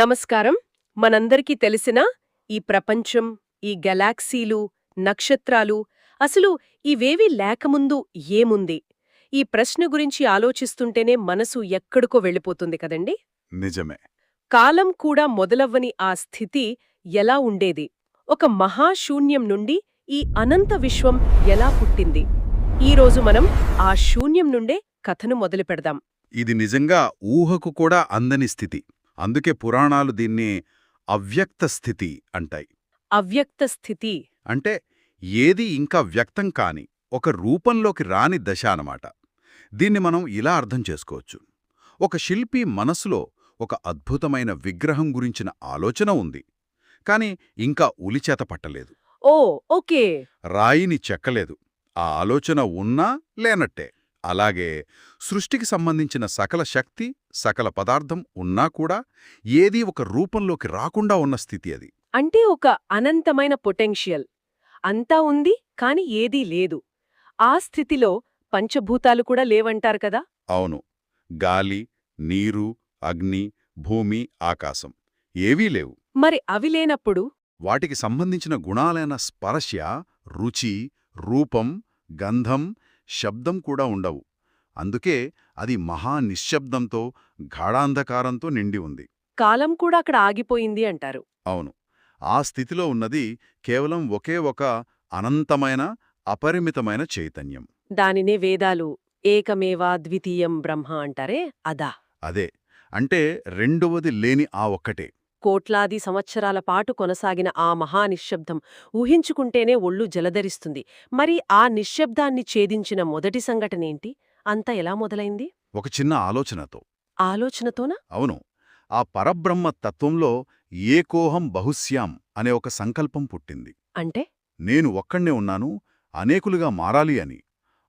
నమస్కారం. మనందరికీ తెలిసిన ఈ ప్రపంచం ఈ గెలాక్సీలు నక్షత్రాలు అసలు ఇవేవీ లేకముందు ఏముంది? ఈ ప్రశ్న గురించి ఆలోచిస్తుంటేనే మనసు ఎక్కడికో వెళ్ళిపోతుంది కదండి? నిజమే. కాలం కూడా మొదలవ్వని ఆ స్థితి ఎలా ఉండేది? ఒక మహాశూన్యం నుండి ఈ అనంత విశ్వం ఎలా పుట్టింది? ఈరోజు మనం ఆ శూన్యం నుండే కథను మొదలుపెడదాం. ఇది నిజంగా ఊహకు కూడా అందని స్థితి. అందుకే పురాణాలు దీన్ని అవ్యక్త స్థితి అంటాయి. అవ్యక్త స్థితి. అంటే ఏది ఇంకా వ్యక్తం కాని ఒక రూపంలోకి రాని దశ అనమాట దీన్ని మనం ఇలా అర్థం చేసుకోవచ్చు. ఒక శిల్పి మనసులో ఒక అద్భుతమైన విగ్రహం గురించిన ఆలోచన ఉంది. కాని ఇంకా ఉలిచేత పట్టలేదు. ఓ ఓకే. రాయిని చెక్కలేదు. ఆ ఆలోచన ఉన్నా లేనట్టే. అలాగే సృష్టికి సంబంధించిన సకల శక్తి సకల పదార్థం ఉన్నా కూడా ఏదీ ఒక రూపంలోకి రాకుండా ఉన్న స్థితి అది. అంటే ఒక అనంతమైన పొటెన్షియల్. అంతా ఉంది కాని ఏదీ లేదు. ఆ స్థితిలో పంచభూతాలు కూడా లేవంటారు కదా? అవును. గాలి నీరు అగ్ని భూమి ఆకాశం ఏవీ లేవు. మరి అవి లేనప్పుడు? వాటికి సంబంధించిన గుణాలైన స్పర్శ రుచి రూపం గంధం శబ్దం కూడా ఉండవు. అందుకే అది మహా నిశ్శబ్దంతో గాఢాంధకారంతో నిండి ఉంది. కాలం కూడా అక్కడ ఆగిపోయింది అంటారు. అవును. ఆ స్థితిలో ఉన్నది కేవలం ఒకే ఒక అనంతమైన అపరిమితమైన చైతన్యం. దానినే వేదాలు ఏకమేవా ద్వితీయం బ్రహ్మ అంటారే? అదా. అదే. అంటే రెండవది లేని ఆ ఒక్కటే. కోట్లాది సంవత్సరాల పాటు కొనసాగిన ఆ మహా నిశ్శబ్దం ఊహించుకుంటేనే ఒళ్ళు జలధరిస్తుంది. మరి ఆ నిశ్శబ్దాన్ని ఛేదించిన మొదటి సంఘటనేంటి అంతా ఎలా మొదలైంది? ఒక చిన్న ఆలోచనతో. ఆలోచనతోనా? అవును. ఆ పరబ్రహ్మ తత్వంలో ఏకోహం బహుశ్యాం అనే ఒక సంకల్పం పుట్టింది. అంటే? నేను ఒక్కణ్ణే ఉన్నాను అనేకులుగా మారాలి అని.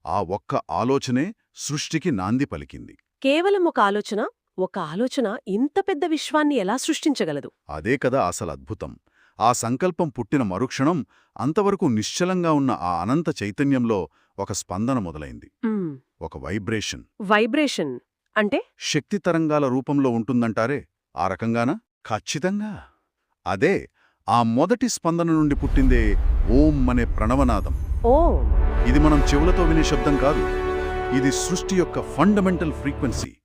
ఆ ఒక్క ఆలోచనే సృష్టికి నాంది పలికింది. కేవలం ఒక ఆలోచన? ఒక ఆలోచన ఇంత పెద్ద విశ్వాన్ని ఎలా సృష్టించగలదు? అదే కదా అసలు అద్భుతం. ఆ సంకల్పం పుట్టిన మరుక్షణం అంతవరకు నిశ్చలంగా ఉన్న ఆ అనంత చైతన్యంలో ఒక స్పందన మొదలైంది. ఒక వైబ్రేషన్. వైబ్రేషన్ అంటే? శక్తి తరంగాల రూపంలో ఉంటుందంటారే? ఆ రకంగానా? ఖచ్చితంగా. అదే ఆ మొదటి స్పందన నుండి పుట్టిందే ఓం అనే ప్రణవనాదం. ఓ. ఇది మనం చెవులతో వినే శబ్దం కాదు. ఇది సృష్టి యొక్క ఫండమెంటల్ ఫ్రీక్వెన్సీ.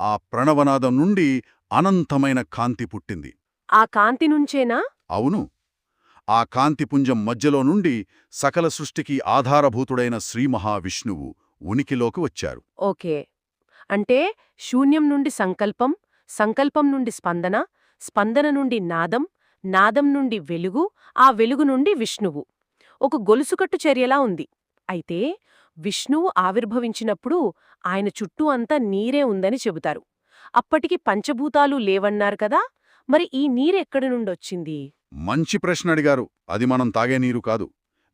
ఆ ప్రణవనాదం నుండి అనంతమైన కాంతి పుట్టింది. ఆ కాంతి నుంచేనా? అవును. ఆ కాంతిపుంజం మధ్యలో నుండి సకల సృష్టికి ఆధారభూతుడైన శ్రీ మహావిష్ణువు ఉనికిలోకి వచ్చారు. ఓకే. అంటే శూన్యం నుండి సంకల్పం సంకల్పం నుండి స్పందన స్పందన నుండి నాదం నాదం నుండి వెలుగు ఆ వెలుగు నుండి విష్ణువు. ఒక గొలుసుకట్టు చర్యలా ఉంది. అయితే విష్ణువు ఆవిర్భవించినప్పుడు ఆయన చుట్టూ అంతా నీరే ఉందని చెబుతారు. అప్పటికి పంచభూతాలు లేవన్నారు కదా మరి ఈ నీరెక్కడి నుండొచ్చింది? మంచి ప్రశ్న అడిగారు. అది మనం తాగే నీరు కాదు.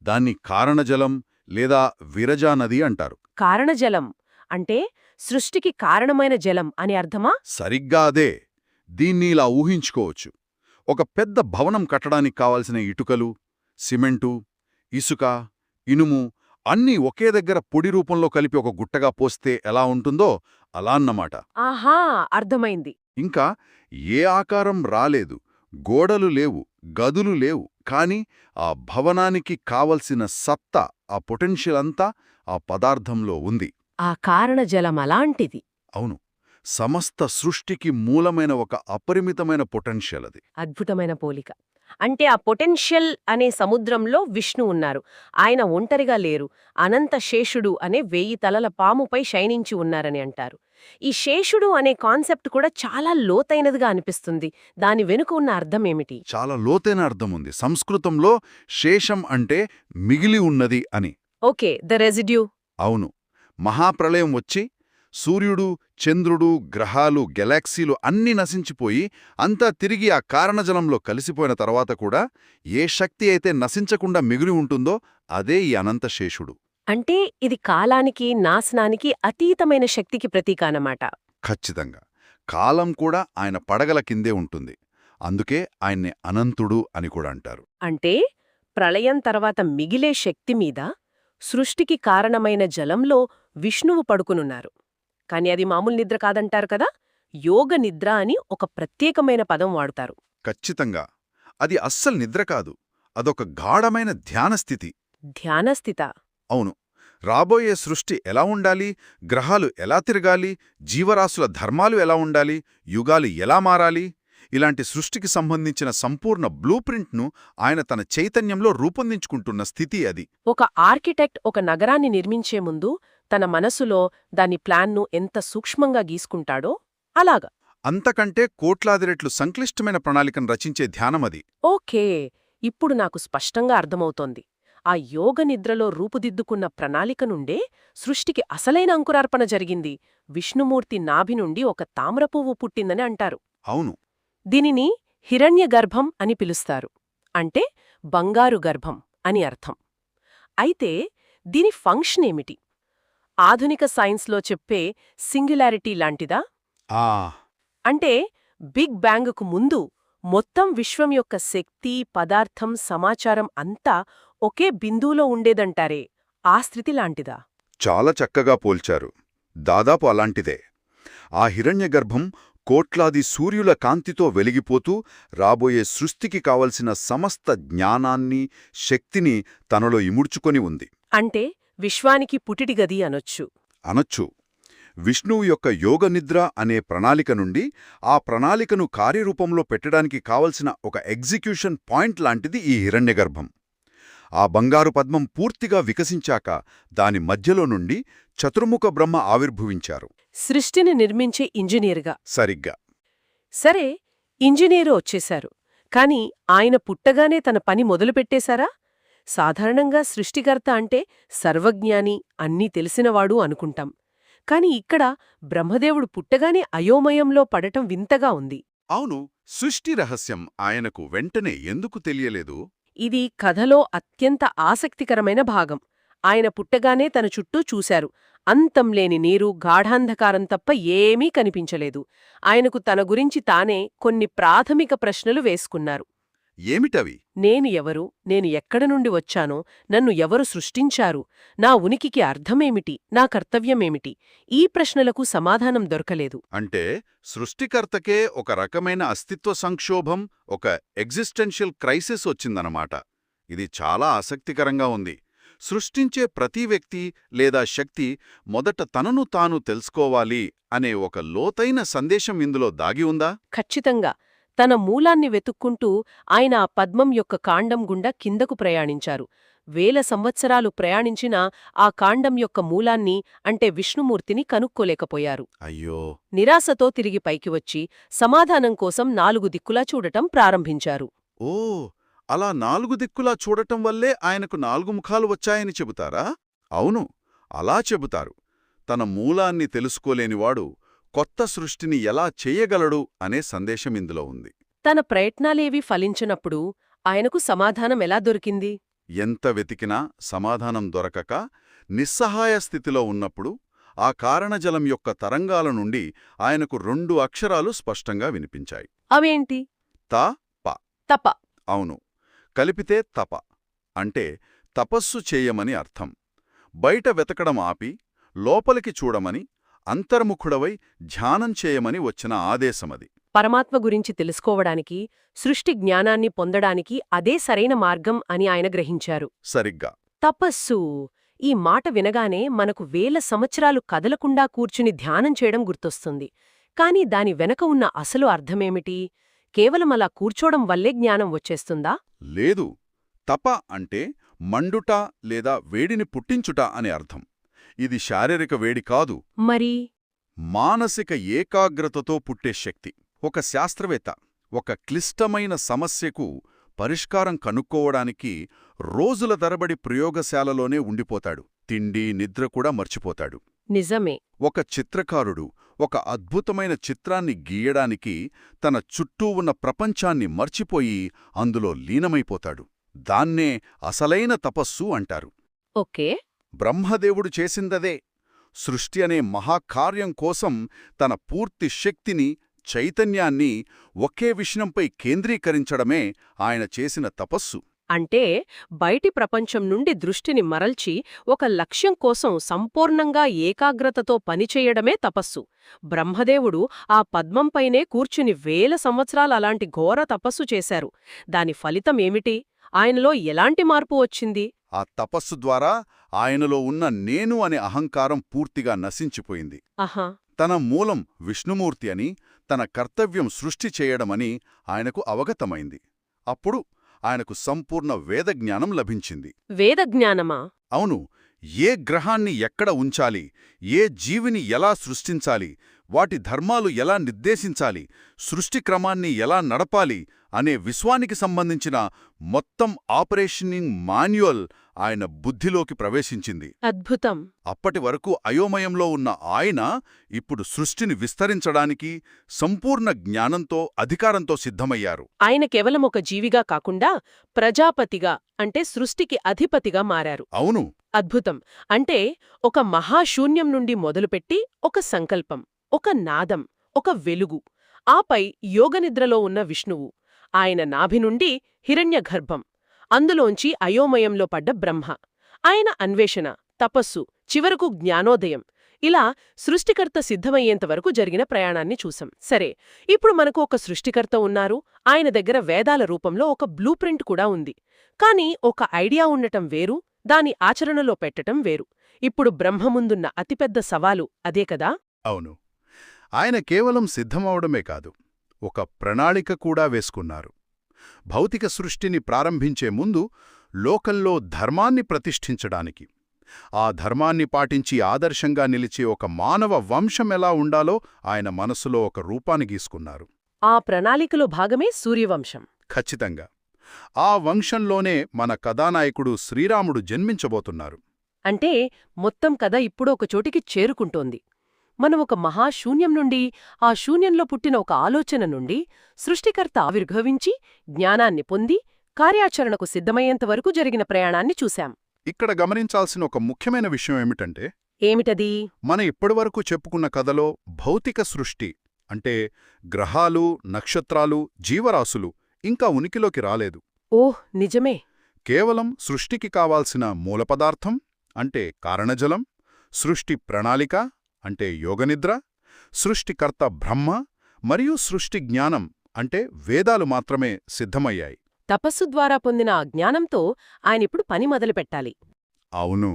దాన్ని కారణజలం లేదా విరజా నది అంటారు. కారణజలం అంటే సృష్టికి కారణమైన జలం అని అర్థమా? సరిగ్గా అదే. దీన్ని ఇలా ఊహించుకోవచ్చు. ఒక పెద్ద భవనం కట్టడానికి కావలసిన ఇటుకలు సిమెంటు ఇసుక ఇనుము అన్నీ ఒకే దగ్గర పొడి రూపంలో కలిపి ఒక గుట్టగా పోస్తే ఎలా ఉంటుందో అలా అన్నమాట. ఆహా! అర్థమైంది. ఇంకా ఏ ఆకారం రాలేదు గోడలు లేవు గదులు లేవు కాని ఆ భవనానికి కావలసిన సత్తా ఆ పొటెన్షియల్ అంతా ఆ పదార్థంలో ఉంది. ఆ కారణజలం అలాంటిది. అవును సమస్త సృష్టికి మూలమైన ఒక అపరిమితమైన పొటెన్షియల్ అది. అద్భుతమైన పోలిక. అంటే ఆ పొటెన్షియల్ అనే సముద్రంలో విష్ణు ఉన్నారు. ఆయన ఒంటరిగా లేరు. అనంత శేషుడు అనే వెయ్యి తలల పాముపై శయనించి ఉన్నారని అంటారు. ఈ శేషుడు అనే కాన్సెప్ట్ కూడా చాలా లోతైనదిగా అనిపిస్తుంది. దాని వెనుక ఉన్న అర్థం ఏమిటి? చాలా లోతైన అర్థం ఉంది. సంస్కృతంలో శేషం అంటే మిగిలి ఉన్నది అని. ఓకే. The residue. అవును. మహాప్రళయం వచ్చి సూర్యుడు చంద్రుడు గ్రహాలు గెలాక్సీలు అన్నీ నశించిపోయి అంతా తిరిగి ఆ కారణజలంలో కలిసిపోయిన తర్వాత కూడా ఏ శక్తి అయితే నశించకుండా మిగిలి ఉంటుందో అదే ఈ అనంతశేషుడు అంటే ఇది కాలానికి నాశనానికి అతీతమైన శక్తికి ప్రతీక అన్నమాట ఖచ్చితంగా. కాలం కూడా ఆయన పడగల కిందే ఉంటుంది. అందుకే ఆయన్ని అనంతుడు అని కూడా అంటారు. అంటే ప్రళయం తర్వాత మిగిలే శక్తి మీద సృష్టికి కారణమైన జలంలో విష్ణువు పడుకునున్నారు. కాని అది మామూలు నిద్ర కాదంటారు కదా? యోగ నిద్ర అని ఒక ప్రత్యేకమైన పదం వాడుతారు. ఖచ్చితంగా. అది అస్సలు నిద్ర కాదు. అదొక గాఢమైన ధ్యానస్థితి ధ్యానస్థిత అవును. రాబోయే సృష్టి ఎలా ఉండాలి? గ్రహాలు ఎలా తిరగాలి? జీవరాశుల ధర్మాలు ఎలా ఉండాలి? యుగాలు ఎలా మారాలి? ఇలాంటి సృష్టికి సంబంధించిన సంపూర్ణ బ్లూ ప్రింట్ను ఆయన తన చైతన్యంలో రూపొందించుకుంటున్న స్థితి అది. ఒక ఆర్కిటెక్ట్ ఒక నగరాన్ని నిర్మించే ముందు తన మనసులో దాని ప్లాన్ను ఎంత సూక్ష్మంగా గీసుకుంటాడో అలాగా. అంతకంటే కోట్లాది రెట్లు సంక్లిష్టమైన ప్రణాళికను రచించే ధ్యానమది ఓకే ఇప్పుడు నాకు స్పష్టంగా అర్థమవుతోంది. ఆ యోగ నిద్రలో రూపుదిద్దుకున్న ప్రణాళిక నుండే సృష్టికి అసలైన అంకురార్పణ జరిగింది. విష్ణుమూర్తి నాభి నుండి ఒక తామ్రపువ్వు పుట్టిందని అంటారు. అవును. దీనిని హిరణ్యగర్భం అని పిలుస్తారు. అంటే బంగారు గర్భం అని అర్థం. అయితే దీని ఫంక్షన్ ఏమిటి? ఆధునిక సైన్స్లో చెప్పే సింగులారిటీ లాంటిదా? ఆ. అంటే బిగ్ బ్యాంగ్కు ముందు మొత్తం విశ్వం యొక్క శక్తి పదార్థం సమాచారం అంతా ఒకే బిందువులో ఉండేదంటారే. ఆ స్థితి లాంటిదా? చాలా చక్కగా పోల్చారు. దాదాపు అలాంటిదే. ఆ హిరణ్యగర్భం కోట్లాది సూర్యుల కాంతితో వెలిగిపోతూ రాబోయే సృష్టికి కావలసిన సమస్త జ్ఞానాన్ని శక్తిని తనలో ఇముడ్చుకొని ఉంది. అంటే విశ్వానికి పుటిటిగది అనొచ్చు. అనొచ్చు. విష్ణువు యొక్క యోగనిద్ర అనే ప్రణాళిక నుండి ఆ ప్రణాళికను కార్యరూపంలో పెట్టడానికి కావలసిన ఒక ఎగ్జిక్యూషన్ పాయింట్ లాంటిది ఈ హిరణ్యగర్భం. ఆ బంగారు పద్మం పూర్తిగా వికసించాక దాని మధ్యలో నుండి చతుర్ముఖ బ్రహ్మ ఆవిర్భవించారు. సృష్టిని నిర్మించే ఇంజనీర్గా. సరిగ్గా. సరే ఇంజనీరు వచ్చేశారు. కాని ఆయన పుట్టగానే తన పని మొదలుపెట్టేశారా? సాధారణంగా సృష్టికర్త అంటే సర్వజ్ఞాని అన్నీ తెలిసినవాడు అనుకుంటాం. కాని ఇక్కడ బ్రహ్మదేవుడు పుట్టగానే అయోమయంలో పడటం వింతగా ఉంది. అవును సృష్టి రహస్యం ఆయనకు వెంటనే ఎందుకు తెలియలేదు? ఇది కథలో అత్యంత ఆసక్తికరమైన భాగం. ఆయన పుట్టగానే తన చుట్టూ చూశారు. అంతంలేని నీరు గాఢాంధకారం తప్ప ఏమీ కనిపించలేదు. ఆయనకు తన గురించి తానే కొన్ని ప్రాథమిక ప్రశ్నలు వేసుకున్నారు. ఏమిటవి? నేను ఎవరు? నేను ఎక్కడ నుండి వచ్చానో? నన్ను ఎవరు సృష్టించారు? నా ఉనికికి అర్థమేమిటి? నా కర్తవ్యమేమిటి? ఈ ప్రశ్నలకు సమాధానం దొరకలేదు. అంటే సృష్టికర్తకే ఒక రకమైన అస్తిత్వ సంక్షోభం ఒక ఎగ్జిస్టెన్షియల్ క్రైసిస్ వచ్చిందన్నమాట. ఇది చాలా ఆసక్తికరంగా ఉంది. సృష్టించే ప్రతి వ్యక్తి లేదా శక్తి మొదట తనను తాను తెలుసుకోవాలి అనే ఒక లోతైన సందేశం ఇందులో దాగి ఉందా? ఖచ్చితంగా. తన మూలాన్ని వెతుక్కుంటూ ఆయన ఆ పద్మం యొక్క కాండం గుండా కిందకు ప్రయాణించారు. వేల సంవత్సరాలు ప్రయాణించినా ఆ కాండం యొక్క మూలాన్ని అంటే విష్ణుమూర్తిని కనుక్కోలేకపోయారు. అయ్యో! నిరాశతో తిరిగి పైకి వచ్చి సమాధానం కోసం నాలుగు దిక్కులా చూడటం ప్రారంభించారు. ఓ! అలా నాలుగు దిక్కులా చూడటం వల్లే ఆయనకు నాలుగు ముఖాలు వచ్చాయని చెబుతారా? అవును అలా చెబుతారు. తన మూలాన్ని తెలుసుకోలేనివాడు కొత్త సృష్టిని ఎలా చేయగలడు అనే సందేశం ఇందులో ఉంది. తన ప్రయత్నాలేవీ ఫలించినప్పుడు ఆయనకు సమాధానం ఎలా దొరికింది? ఎంత వెతికినా సమాధానం దొరకక నిస్సహాయ స్థితిలో ఉన్నప్పుడు ఆ కారణజలం యొక్క తరంగాల నుండి ఆయనకు రెండు అక్షరాలు స్పష్టంగా వినిపించాయి. అవేంటి? తా తప. అవును. కలిపితే తప. అంటే తపస్సు చేయమని అర్థం. బయట వెతకడం ఆపి లోపలికి చూడమని అంతర్ముఖుడవై ధ్యానం చేయమని వచ్చిన ఆదేశమది. పరమాత్మ గురించి తెలుసుకోవడానికి సృష్టి జ్ఞానాన్ని పొందడానికి అదే సరైన మార్గం అని ఆయన గ్రహించారు. సరిగ్గా. తపస్సు. ఈ మాట వినగానే మనకు వేల సంవత్సరాలు కదలకుండా కూర్చుని ధ్యానం చేయడం గుర్తొస్తుంది. కాని దాని వెనక ఉన్న అసలు అర్థమేమిటి? కేవలం అలా కూర్చోవడం వల్లే జ్ఞానం వచ్చేస్తుందా? లేదు. తప అంటే మండుట లేదా వేడిని పుట్టించుట అని అర్థం. ఇది శారీరక వేడి కాదు. మరి? మానసిక ఏకాగ్రతతో పుట్టే శక్తి. ఒక శాస్త్రవేత్త ఒక క్లిష్టమైన సమస్యకు పరిష్కారం కనుక్కోవడానికి రోజుల తరబడి ప్రయోగశాలలోనే ఉండిపోతాడు. తిండి నిద్ర కూడా మర్చిపోతాడు. నిజమే. ఒక చిత్రకారుడు ఒక అద్భుతమైన చిత్రాన్ని గీయడానికి తన చుట్టూ ఉన్న ప్రపంచాన్ని మర్చిపోయి అందులో లీనమైపోతాడు. దాన్నే అసలైన తపస్సు అంటారు. ఓకే. బ్రహ్మదేవుడు చేసిందదే. సృష్టి అనే మహాకార్యం కోసం తన పూర్తి శక్తిని చైతన్యాన్ని ఒకే విషయంపై కేంద్రీకరించడమే ఆయన చేసిన తపస్సు. అంటే బయటి ప్రపంచం నుండి దృష్టిని మరల్చి ఒక లక్ష్యం కోసం సంపూర్ణంగా ఏకాగ్రతతో పనిచేయడమే తపస్సు. బ్రహ్మదేవుడు ఆ పద్మంపైనే కూర్చుని వేల సంవత్సరాలు అలాంటి ఘోర తపస్సు చేశారు. దాని ఫలితం ఏమిటి? ఆయనలో ఎలాంటి మార్పు వచ్చింది? ఆ తపస్సు ద్వారా ఆయనలో ఉన్న నేను అనే అహంకారం పూర్తిగా నశించిపోయింది. తన మూలం విష్ణుమూర్తి అని తన కర్తవ్యం సృష్టి చేయడమని ఆయనకు అవగతమైంది. అప్పుడు ఆయనకు సంపూర్ణ వేదజ్ఞానం లభించింది. వేదజ్ఞానమా? అవును. ఏ గ్రహాన్ని ఎక్కడ ఉంచాలి? ఏ జీవిని ఎలా సృష్టించాలి? వాటి ధర్మాలు ఎలా నిర్దేశించాలి? సృష్టి క్రమాన్ని ఎలా నడపాలి? అనే విశ్వానికి సంబంధించిన మొత్తం ఆపరేషనింగ్ మాన్యువల్ ఆయన బుద్ధిలోకి ప్రవేశించింది. అద్భుతం. అప్పటి వరకు అయోమయంలో ఉన్న ఆయన ఇప్పుడు సృష్టిని విస్తరించడానికి సంపూర్ణ జ్ఞానంతో అధికారంతో సిద్ధమయ్యారు. ఆయన కేవలం ఒక జీవిగా కాకుండా ప్రజాపతిగా అంటే సృష్టికి అధిపతిగా మారారు. అవును. అద్భుతం. అంటే ఒక మహాశూన్యం నుండి మొదలుపెట్టి ఒక సంకల్పం ఒక నాదం ఒక వెలుగు. ఆపై యోగనిద్రలో ఉన్న విష్ణువు. ఆయన నాభి నుండి హిరణ్యగర్భం. అందులోంచి అయోమయంలో పడ్డ బ్రహ్మ. ఆయన అన్వేషణ తపస్సు చివరకు జ్ఞానోదయం. ఇలా సృష్టికర్త సిద్ధమయ్యేంతవరకు జరిగిన ప్రయాణాన్ని చూసాం సరే ఇప్పుడు మనకు ఒక సృష్టికర్త ఉన్నారు. ఆయన దగ్గర వేదాల రూపంలో ఒక బ్లూ ప్రింట్ కూడా ఉంది. కానీ ఒక ఐడియా ఉండటం వేరు దాని ఆచరణలో పెట్టటం వేరు. ఇప్పుడు బ్రహ్మముందున్న అతిపెద్ద సవాలు అదే కదా? అవును. ఆయన కేవలం సిద్ధమవడమే కాదు ఒక ప్రణాళిక కూడా వేసుకున్నారు. భౌతిక సృష్టిని ప్రారంభించే ముందు లోకల్లో ధర్మాన్ని ప్రతిష్ఠించడానికి. ఆ ధర్మాన్ని పాటించి ఆదర్శంగా నిలిచే ఒక మానవ వంశం ఎలా ఉండాలో ఆయన మనసులో ఒక రూపాన్ని గీసుకున్నారు. ఆ ప్రణాళికలో భాగమే సూర్యవంశం. ఖచ్చితంగా. ఆ వంశంలోనే మన కథానాయకుడు శ్రీరాముడు జన్మించబోతున్నారు. అంటే మొత్తం కథ ఇప్పుడు ఒక చోటికి చేరుకుంటోంది. మనం ఒక మహాశూన్యం నుండి ఆ శూన్యంలో పుట్టిన ఒక ఆలోచన నుండి సృష్టికర్త ఆవిర్భవించి జ్ఞానాన్ని పొంది కార్యాచరణకు సిద్ధమయ్యేంతవరకు జరిగిన ప్రయాణాన్ని చూశాం. ఇక్కడ గమనించాల్సిన ఒక ముఖ్యమైన విషయం ఏమిటంటే ఏమిటది? మన ఇప్పటివరకు చెప్పుకున్న కథలో భౌతిక సృష్టి అంటే గ్రహాలు నక్షత్రాలు జీవరాశులు ఇంకా ఉనికిలోకి రాలేదు. ఓహ్! నిజమే. కేవలం సృష్టికి కావాల్సిన మూలపదార్థం అంటే కారణజలం సృష్టి ప్రణాళిక అంటే యోగనిద్ర సృష్టికర్త బ్రహ్మ మరియు సృష్టి జ్ఞానం అంటే వేదాలు మాత్రమే సిద్ధమయ్యాయి. తపస్సు ద్వారా పొందిన ఆ జ్ఞానంతో ఆయనిప్పుడు పని మొదలుపెట్టాలి. అవును.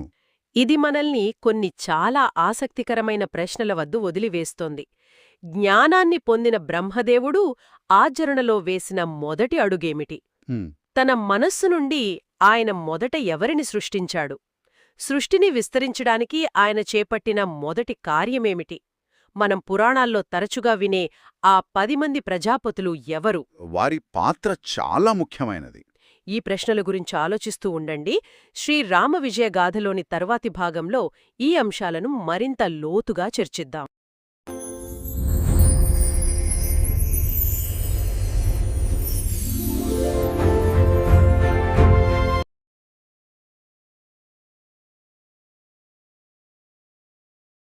ఇది మనల్ని కొన్ని చాలా ఆసక్తికరమైన ప్రశ్నల వద్ద వదిలివేస్తోంది. జ్ఞానాన్ని పొందిన బ్రహ్మదేవుడు ఆచరణలో వేసిన మొదటి అడుగేమిటి? తన మనస్సు నుండి ఆయన మొదట ఎవరిని సృష్టించాడు? సృష్టిని విస్తరించడానికి ఆయన చేపట్టిన మొదటి కార్యమేమిటి? మనం పురాణాల్లో తరచుగా వినే ఆ పది మంది ప్రజాపతులు ఎవరు? వారి పాత్ర చాలా ముఖ్యమైనది. ఈ ప్రశ్నల గురించి ఆలోచిస్తూ ఉండండి. శ్రీరామ విజయగాథలోని తర్వాతి భాగంలో ఈ అంశాలను మరింత లోతుగా చర్చిద్దాం.